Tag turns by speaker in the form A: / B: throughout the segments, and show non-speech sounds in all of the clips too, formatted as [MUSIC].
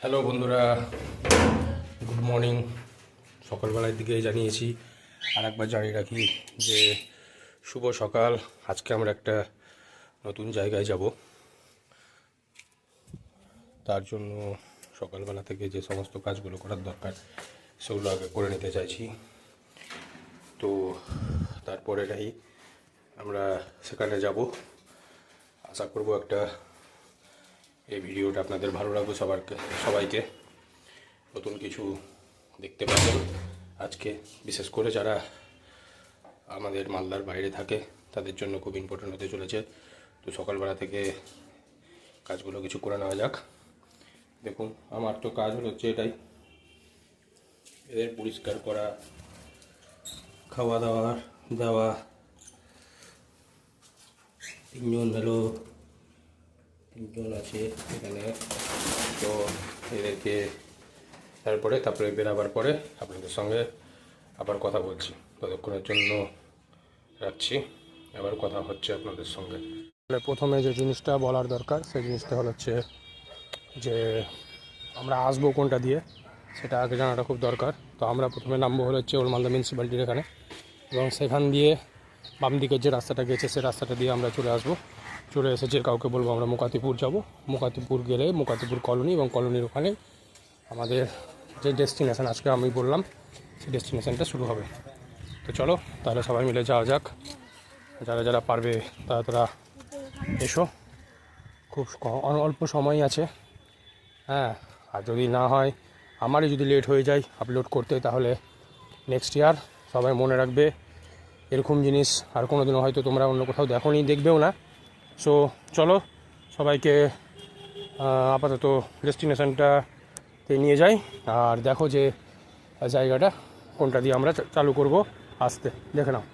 A: Hello বন্ধুরা। Good morning সকালবেলার দিকে জানিয়েছি আর একবার জানিয়ে রাখি যে শুভ সকাল। আজকে আমরা একটা নতুন জায়গায় যাব। তার জন্য সকালবেলা থেকে যে সমস্ত কাজগুলো করার দরকার, সেগুলো আগে করে নিতে চাইছি। তো তারপরে নাই আমরা সেখানে যাব। আশা করব একটা এই ভিডিওটা আপনাদের ভালো লাগবে সবারকে সবাইকে নতুন কিছু দেখতে পাবেন। আজকে বিশেষ করে যারা আমাদের মালদার বাইরে থাকে, তাদের জন্য খুব ইম্পর্টেন্ট হতে চলেছে। তো সকালবেলা থেকে কাজগুলো কিছু করে নেওয়া যাক। দেখুন, আমার তো কাজ হচ্ছে এটাই। এদের পরিষ্কার করা, খাওয়া দাওয়া, দেওয়া, তিনজন হলো তিনজন আছে এখানে। তো এদেরকে তারপরে তারপরে বেরাবার পরে আপনাদের সঙ্গে আবার কথা বলছি। ততক্ষণের জন্য রাখছি। আবার কথা হচ্ছে আপনাদের সঙ্গে। তাহলে প্রথমে যে জিনিসটা বলার দরকার, সেই জিনিসটা হলো হচ্ছে যে আমরা আসব কোনটা দিয়ে, সেটা আগে জানাটা খুব দরকার। তো আমরা প্রথমে নামবো হলো হচ্ছে ওল মালদা মিউনিসিপ্যালিটির এখানে। এবং সেখান দিয়ে বাম দিকের যে রাস্তাটা গেছে, সেই রাস্তাটা দিয়ে আমরা চলে আসব। চলে এসেছে, কাউকে বলব আমরা মোকাতিপুর যাব। মোকাতিপুর গেলে মোকাতিপুর কলোনি এবং কলোনির ওখানে আমাদের যে ডেস্টিনেশান আজকে আমি বললাম সেই ডেস্টিনেশানটা শুরু হবে। তো চলো, তাহলে সবাই মিলে যাওয়া যাক। যারা যারা পারবে, তারা তারা এসো। খুব অল্প সময় আছে। হ্যাঁ আর যদি না হয়, আমারই যদি লেট হয়ে যায় আপলোড করতে, তাহলে নেক্সট ইয়ার সবাই মনে রাখবে, এরকম জিনিস আর কোনো দিনও হয়তো তোমরা অন্য কোথাও দেখো নি দেখবেও না। সো চলো সবাইকে আপাতত ডেস্টিনেশনটাতে নিয়ে যাই আর দেখো যে জায়গাটা কোনটা দিয়ে আমরা চালু করব আসতে। দেখে নাও।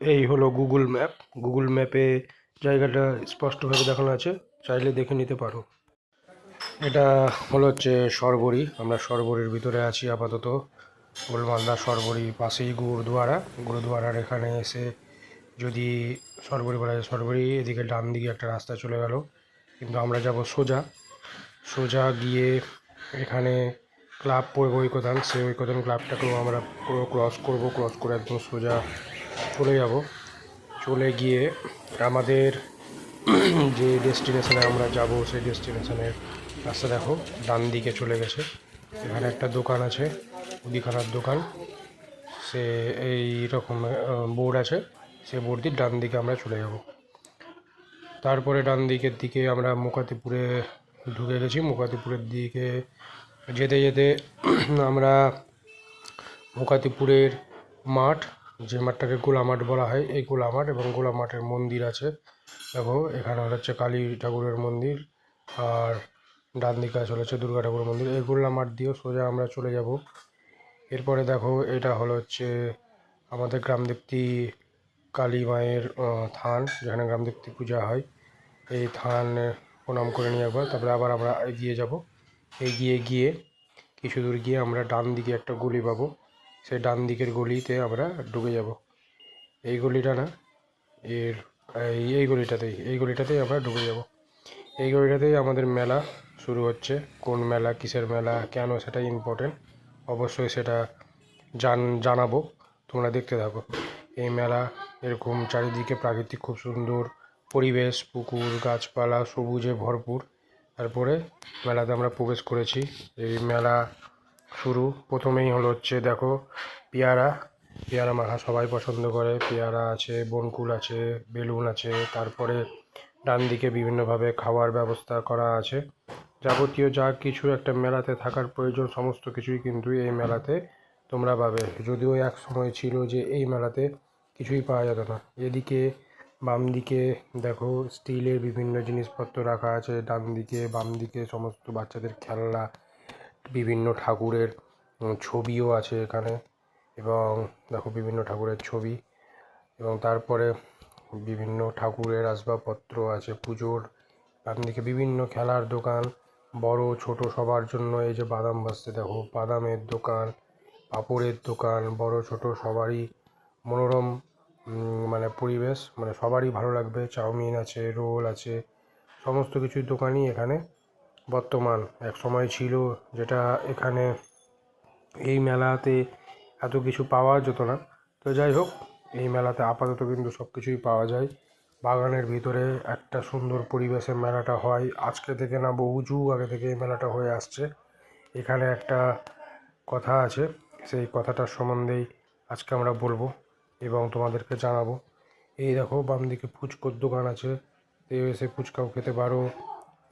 A: এই হলো গুগল ম্যাপ। গুগল ম্যাপে জায়গাটা স্পষ্টভাবে দেখানো আছে। চাইলে দেখে নিতে পারো। এটা হলো হচ্ছে সরবরি আমরা সরবরির ভিতরে আছি আপাতত। গোলমালদা সরবরি পাশেই গুরুদুয়ারা। গুরুদুয়ারার এখানে এসে যদি সরবরি বলা যায়, সরবরি এদিকে ডান দিকে একটা রাস্তা চলে গেল। কিন্তু আমরা যাব সোজা। সোজা গিয়ে এখানে ক্লাব পড়বে ঐকতান। সেই ঐকতান ক্লাবটাকেও আমরা পুরো ক্রস করব। ক্রস করে একদম সোজা চলে যাব। চলে গিয়ে আমাদের যে ডেস্টিনেশনে আমরা যাব, সেই ডেস্টিনেশনের রাস্তা দেখো। ডান দিকে চলে গেছে। এখানে একটা দোকান আছে। মুদিখানার দোকান। সে এই রকম বোর্ড আছে, সে বোর্ড দিয়ে ডান দিকে আমরা চলে যাব। তারপরে ডান দিকের দিকে আমরা মুকাতিপুরে ঢুকে গেছি। মুকাতিপুরের দিকে যেতে যেতে [CLEARS THROAT] আমরা মুকাতিপুরের মাঠ, যে মাঠটাকে গোলা মাঠ বলা হয়, এই গোলা মাঠ এবং গোলা মাঠের মন্দির আছে। দেখো, এখানে হচ্ছে কালী ঠাকুরের মন্দির আর ডান দিকে হচ্ছে দুর্গা ঠাকুরের মন্দির। এই গোলা মাঠ দিয়েও সোজা আমরা চলে যাব। এরপরে দেখো, এটা হলো হচ্ছে আমাদের গ্রামদেবতী কালী মায়ের থান, যেখানে গ্রামদেবতী পূজা হয়। এই থান প্রণাম করে নিয়ে একবার, তারপরে আবার আমরা এগিয়ে যাব। এগিয়ে গিয়ে কিছু দূর গিয়ে আমরা ডান দিকে একটা গলি পাবো। সেই ডান দিকের গলিতে আমরা ঢুকে যাব। এই গলিটা না, এর, এই গলিটাতেই এই গলিটাতেই আমরা ঢুকে যাব। এই গলিটাতেই আমাদের মেলা শুরু হচ্ছে। কোন মেলা, কিসের মেলা, কেন সেটাই ইম্পর্টেন্ট অবশ্যই সেটা জান, জানাব। তোমরা দেখতে থাকো। এই মেলা এরকম চারিদিকে প্রাকৃতিক, খুব সুন্দর পরিবেশ, পুকুর, গাছপালা, সবুজে ভরপুর। তারপরে মেলাতে আমরা প্রবেশ করেছি। এই মেলা শুরু। প্রথমেই হলো হচ্ছে, দেখো, পেয়ারা। পেয়ারা মাখা সবাই পছন্দ করে। পেয়ারা আছে, বনকুল আছে, বেলুন আছে। তারপরে ডান দিকে বিভিন্নভাবে খাওয়ার ব্যবস্থা করা আছে। যাবতীয় যা কিছু একটা মেলাতে থাকার প্রয়োজন, সমস্ত কিছুই কিন্তু এই মেলাতে তোমরা পাবে। যদিও এক সময় ছিল যে এই মেলাতে কিছুই পাওয়া যেত না। এদিকে বাম দিকে দেখো, স্টিলের বিভিন্ন জিনিসপত্র রাখা আছে। ডান দিকে বাম দিকে সমস্ত বাচ্চাদের খেলনা, বিভিন্ন ঠাকুরের ছবিও আছে এখানে। এবং দেখো বিভিন্ন ঠাকুরের ছবি। এবং তারপরে বিভিন্ন ঠাকুরের আসবাবপত্র আছে, পুজোর। ডান দিকে বিভিন্ন খেলার দোকান। বড় ছোট সবার জন্য এই যে বাদাম ভাজতে দেখো। বাদামের দোকান, পাপড়ের দোকান, বড় ছোট সবারই মনোরম মানে পরিবেশ মানে সবারই ভালো লাগবে। চাউমিন আছে, রোল আছে, সমস্ত কিছুর দোকানই এখানে বর্তমান। এক সময় ছিল যেটা এখানে এই মেলাতে এত কিছু পাওয়া যেত না। তো যাই হোক, এই মেলাতে আপাতত কিন্তু সব কিছুই পাওয়া যায়। বাগানের ভিতরে একটা সুন্দর পরিবেশে মেলাটা হয়। আজকে থেকে না, বহু যুগ আগে থেকে এই মেলাটা হয়ে আসছে। এখানে একটা কথা আছে, সেই কথাটার সম্বন্ধেই আজকে আমরা বলব এবং তোমাদেরকে জানাব। এই দেখো বাম দিকে ফুচকোর দোকান আছে। এসে ফুচকাও খেতে পারো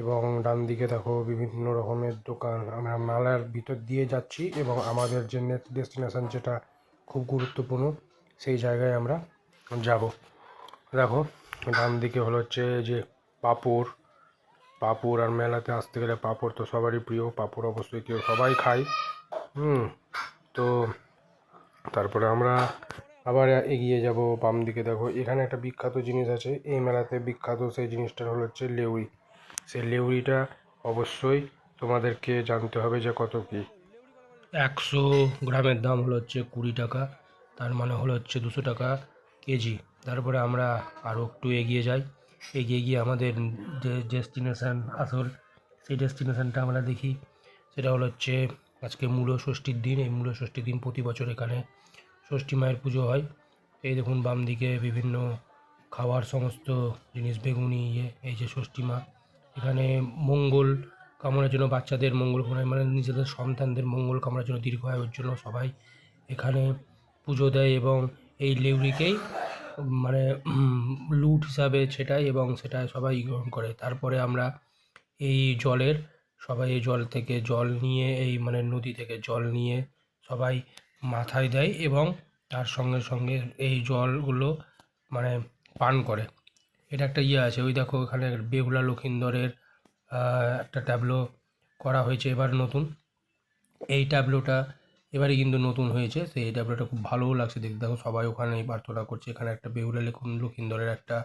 A: এবং ডান দিকে দেখো বিভিন্ন রকমের দোকান। আমরা মেলার ভিতর দিয়ে যাচ্ছি এবং আমাদের যে নেক্সট ডেস্টিনেশান যেটা খুব গুরুত্বপূর্ণ, সেই জায়গায় আমরা যাব। দেখো ডান দিকে হলো হচ্ছে যে পাপড়। পাপড় আর মেলাতে আসতে গেলে পাপড় তো সবারই প্রিয়, পাপড় অবশ্যই কেউ সবাই খায়। হুম, তো তারপরে আমরা আবার এগিয়ে যাব বাম দিকে দেখো, এখানে একটা বিখ্যাত জিনিস আছে, এই মেলাতে বিখ্যাত সেই জিনিসটা হলো হচ্ছে লেউড়ি। সেই লেউড়িটা অবশ্যই তোমাদেরকে জানতে হবে যে কত কী। একশো গ্রামের দাম হলো হচ্ছে কুড়ি টাকা, তার মানে হলো হচ্ছে দুশো টাকা। কেজি। তারপরে আমরা আরও একটু এগিয়ে যাই। এগিয়ে গিয়ে আমাদের যে ডেস্টিনেশান আসল, সেই ডেস্টিনেশানটা আমরা দেখি। সেটা হলো হচ্ছে আজকে মূল ষষ্ঠীর দিন। এই মূল ষষ্ঠীর দিন প্রতি বছর এখানে ষষ্ঠী মায়ের পুজো হয়। এই দেখুন, বাম দিকে বিভিন্ন খাওয়ার সমস্ত জিনিস, বেগুনি ইয়ে এই যে ষষ্ঠী মা। এখানে মঙ্গল কামনার জন্য বাচ্চাদের মঙ্গল কামনা মানে নিজেদের সন্তানদের মঙ্গল কামনার জন্য দীর্ঘায়ুর জন্য সবাই এখানে পুজো দেয় এবং এই লেউড়িকেই মানে লুট হিসাবে ছেটায় এবং সেটা সবাই গ্রহণ করে। তারপরে আমরা এই জলের, সবাই এই জল থেকে জল নিয়ে, এই মানে নদী থেকে জল নিয়ে সবাই মাথায় দেয় এবং তার সঙ্গে সঙ্গে এই জলগুলো মানে পান করে। এটা একটা ইয়ে আছে, ওই দেখো এখানে বেহুলা লক্ষিন্দরের একটা ট্যাবলো করা হয়েছে এবার নতুন। এই ট্যাবলোটা এবারে কিন্তু নতুন হয়েছে সেই এই ট্যাবলোটা খুব ভালোও লাগছে। দেখতে দেখো সবাই ওখানে প্রার্থনা করছে। এখানে একটা বেহুলা লক্ষিন্দরের একটা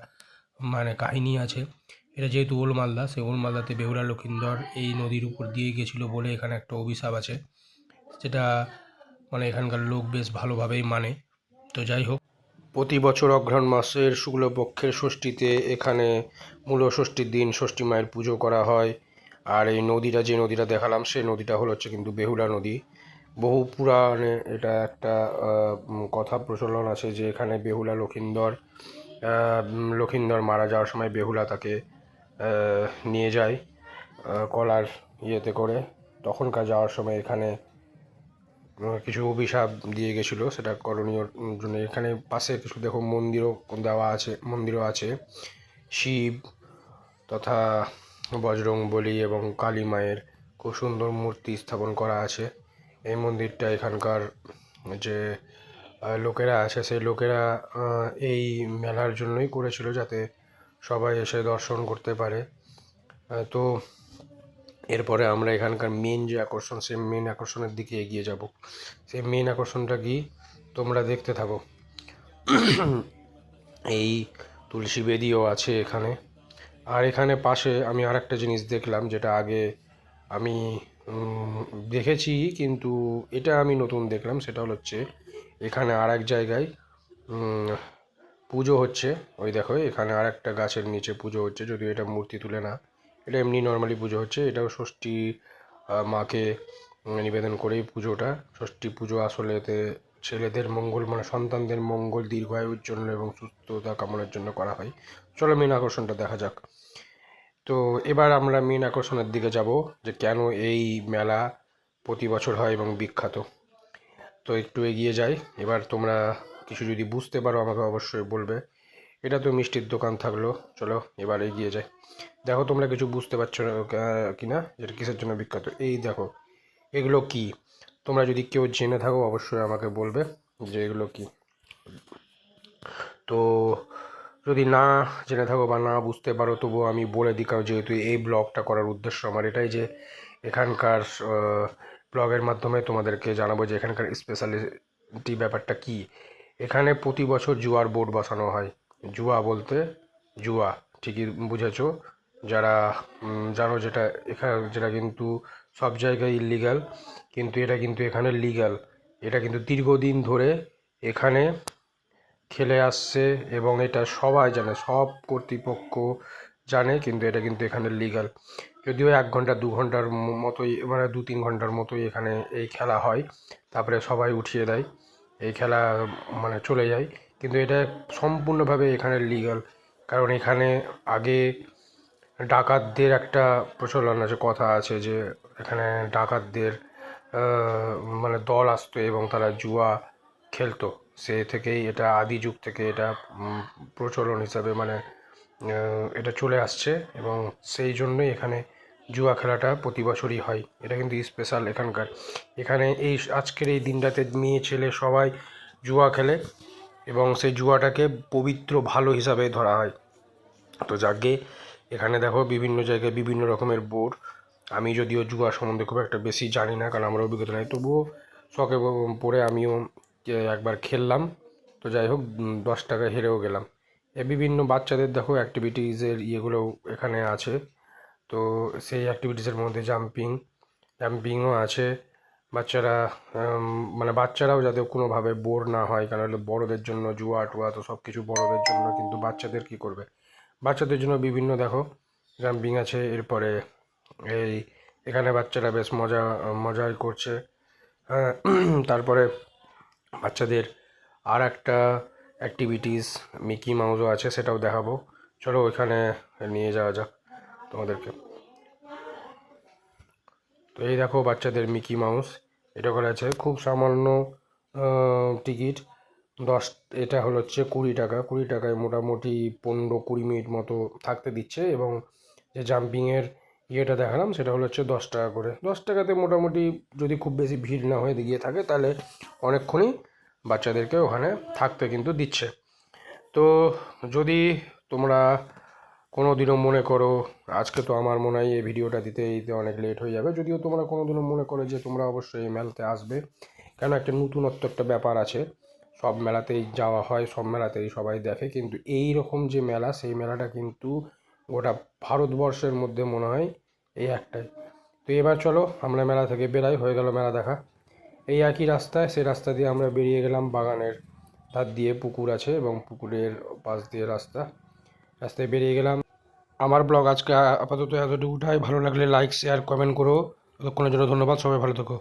A: মানে কাহিনী আছে। এটা যেহেতু ওল মালদা সেই ওল মালদাতে বেহুলা লক্ষিন্দর এই নদীর উপর দিয়ে গেছিল বলে এখানে একটা অভিশাপ আছে। যেটা মানে এখানকার লোক বেশ ভালোভাবেই মানে। তো যাই হোক, প্রতি বছর অঘ্রাণ মাসের শুক্লপক্ষের ষষ্ঠীতে এখানে মূল ষষ্ঠীর দিন ষষ্ঠী মায়ের পুজো করা হয়। আর এই নদীটা, যে নদীটা দেখালাম সেই নদীটা হলো হচ্ছে কিন্তু বেহুলা নদী। বহু পুরাণে এটা একটা কথা প্রচলন আছে যে এখানে বেহুলা লক্ষিন্দর লক্ষিন্দর মারা যাওয়ার সময় বেহুলা তাকে নিয়ে যায় কলার ইয়েতে করে। তখনকার যাওয়ার সময় এখানে কিছু অভিশাপ দিয়ে গেছিল, সেটা করণীয় জন্য। এখানে পাশে কিছু দেখো মন্দিরও দেওয়া আছে, মন্দিরও আছে। শিব তথা বজরং বলি এবং কালী মায়ের খুব সুন্দর মূর্তি স্থাপন করা আছে। এই মন্দিরটা এখানকার যে লোকেরা আছে, সেই লোকেরা এই মেলার জন্যই করেছিল যাতে সবাই এসে দর্শন করতে পারে। তো এরপরে আমরা এখানকার মেন যে আকর্ষণ, সেই মেন আকর্ষণের দিকে এগিয়ে যাব। সেই মেন আকর্ষণটা কি? তোমরা দেখতে থাকো। এই তুলসী বেদিও আছে এখানে। আর এখানে পাশে আমি আর একটা জিনিস দেখলাম, যেটা আগে আমি দেখেছি, কিন্তু এটা আমি নতুন দেখলাম, সেটা হচ্ছে এখানে আর এক জায়গায় পুজো হচ্ছে। ওই দেখো, এখানে আর একটা গাছের নিচে পুজো হচ্ছে, যদিও এটা মূর্তি তুলে না। এটা এমনি নর্মালি পুজো হচ্ছে, এটাও ষষ্ঠী মাকে নিবেদন করেই পুজোটা। ষষ্ঠী পুজো আসলে এতে ছেলেদের মঙ্গল মানে সন্তানদের মঙ্গল, দীর্ঘায়ুর জন্য এবং সুস্থতা কামনার জন্য করা হয়। চলো, মেন আকর্ষণটা দেখা যাক। তো এবার আমরা মেন আকর্ষণের দিকে যাব যে কেন এই মেলা প্রতি বছর হয় এবং বিখ্যাত। তো একটু এগিয়ে যাই। এবার তোমরা কিছু যদি বুঝতে পারো আমাকে অবশ্যই বলবে। এটা তো মিষ্টির দোকান থাকল। চলো এবার এগিয়ে যাই। দেখো তোমরা কিছু বুঝতে পারছ কি না যেটা কিসের জন্য বিখ্যাত? এই দেখো, এগুলো কি? তোমরা যদি কেউ জেনে থাকো অবশ্যই আমাকে বলবে যে এগুলো কি। তো যদি না জেনে থাকো বা না বুঝতে পারো, তবুও আমি বলে দিই, কারণ যেহেতু এই ব্লগটা করার উদ্দেশ্য আমার এটাই যে এখানকার ব্লগের মাধ্যমে তোমাদেরকে জানাব যে এখানকার স্পেশালিটি ব্যাপারটা কি। এখানে প্রতি বছর জুয়ার বোর্ড বসানো হয়। জুয়া বলতে জুয়া, ঠিকই বুঝেছ। যারা জানো যেটা এখানে যেটা কিন্তু সব জায়গায় ইলিগাল কিন্তু এটা কিন্তু এখানে লিগ্যাল এটা কিন্তু দীর্ঘদিন ধরে এখানে খেলে আসছে এবং এটা সবাই জানে, সব কর্তৃপক্ষ জানে কিন্তু এটা কিন্তু এখানে লিগাল যদিও এক ঘণ্টা, দু ঘণ্টার মতোই মানে দু তিন ঘণ্টার মতোই এখানে এই খেলা হয়। তারপরে সবাই উঠিয়ে দেয়। এই খেলা মানে চলে যায়। কিন্তু এটা সম্পূর্ণভাবে এখানে লিগাল কারণ এখানে আগে ডাকাতদের একটা প্রচলন আছে, কথা আছে যে এখানে ডাকাতদের মানে দল আসতো এবং তারা জুয়া খেলতো। সে থেকেই এটা আদি যুগ থেকে এটা প্রচলন হিসাবে মানে এটা চলে আসছে এবং সেই জন্যই এখানে জুয়া খেলাটা প্রতি বছরই হয়। এটা কিন্তু স্পেশাল এখানকার। এখানে এই আজকের এই দিনটাতে মেয়ে ছেলে সবাই জুয়া খেলে এবং সেই জুয়াটাকে পবিত্র ভালো হিসাবে ধরা হয়। তো যাকে, এখানে দেখো বিভিন্ন জায়গায় বিভিন্ন রকমের বোর্ড আমি যদিও জুয়া সম্বন্ধে খুব একটা বেশি জানি না, কারণ আমার অভিজ্ঞতা নেই। তবুও শখে পড়ে আমিও একবার খেললাম। তো যাই হোক দশ টাকা হেরেও গেলাম। এ বিভিন্ন বাচ্চাদের দেখো অ্যাক্টিভিটিসের ইয়েগুলো এখানে আছে। তো সেই অ্যাক্টিভিটিসের মধ্যে জাম্পিং জাম্পিংও আছে। বাচ্চারা মানে বাচ্চারাও যাতে কোনোভাবে বোর না হয় কারণ হলো বড়দের জন্য জুয়া টুয়া তো সব কিছু বড়দের জন্য কিন্তু বাচ্চাদের কি করবে? বাচ্চাদের জন্য বিভিন্ন দেখো জাম্পিং আছে এরপরে এই এখানে বাচ্চারা বেশ মজা মজাই করছে। হ্যাঁ, তারপরে বাচ্চাদের আর একটা অ্যাক্টিভিটিস মিকি মাউসও আছে, সেটাও দেখাবো। চলো ওইখানে নিয়ে যাওয়া যাক তোমাদেরকে। তো এই দেখো বাচ্চাদের মিকি মাউস এটা করে আছে। খুব সামান্য টিকিট দশ, এটা হলো হচ্ছে কুড়ি টাকা। কুড়ি টাকায় মোটামুটি পনেরো কুড়ি মিনিট মতো থাকতে দিচ্ছে এবং যে জাম্পিংয়ের ইয়েটা দেখালাম, সেটা হলো হচ্ছে দশ টাকা করে। দশ টাকাতে মোটামুটি যদি খুব বেশি ভিড় না হয়ে গিয়ে থাকে, তাহলে অনেকক্ষণই বাচ্চাদেরকে ওখানে থাকতে কিন্তু দিচ্ছে। তো যদি তোমরা কোনো দিনও মনে করো, আজকে তো আমার মনে হয় এই ভিডিওটা দিতে দিতে অনেক লেট হয়ে যাবে, যদিও তোমরা কোনো দিনও মনে করো যে তোমরা অবশ্যই এই মেলাতে আসবে। কেন একটা নতুনত্ব একটা ব্যাপার আছে, সব মেলাতেই যাওয়া হয়, সব মেলাতেই সবাই দেখে, কিন্তু এই রকম যে মেলা, সেই মেলাটা কিন্তু গোটা ভারতবর্ষের মধ্যে মনে হয় এই একটাই তো এবার চলো, আমরা মেলা থেকে বেরাই, হয়ে গেল মেলা দেখা। এই একই রাস্তায়, সেই রাস্তা দিয়ে আমরা বেরিয়ে গেলাম বাগানের ধার দিয়ে পুকুর আছে এবং পুকুরের পাশ দিয়ে রাস্তা। রাস্তায় বেরিয়ে গেলাম। আমার ব্লগ আজকে আপাতত এতটুকু এতটুকুটাই। ভালো লাগলে লাইক শেয়ার কমেন্ট করো। ততক্ষণের জন্য ধন্যবাদ। সবাই ভালো থেকো।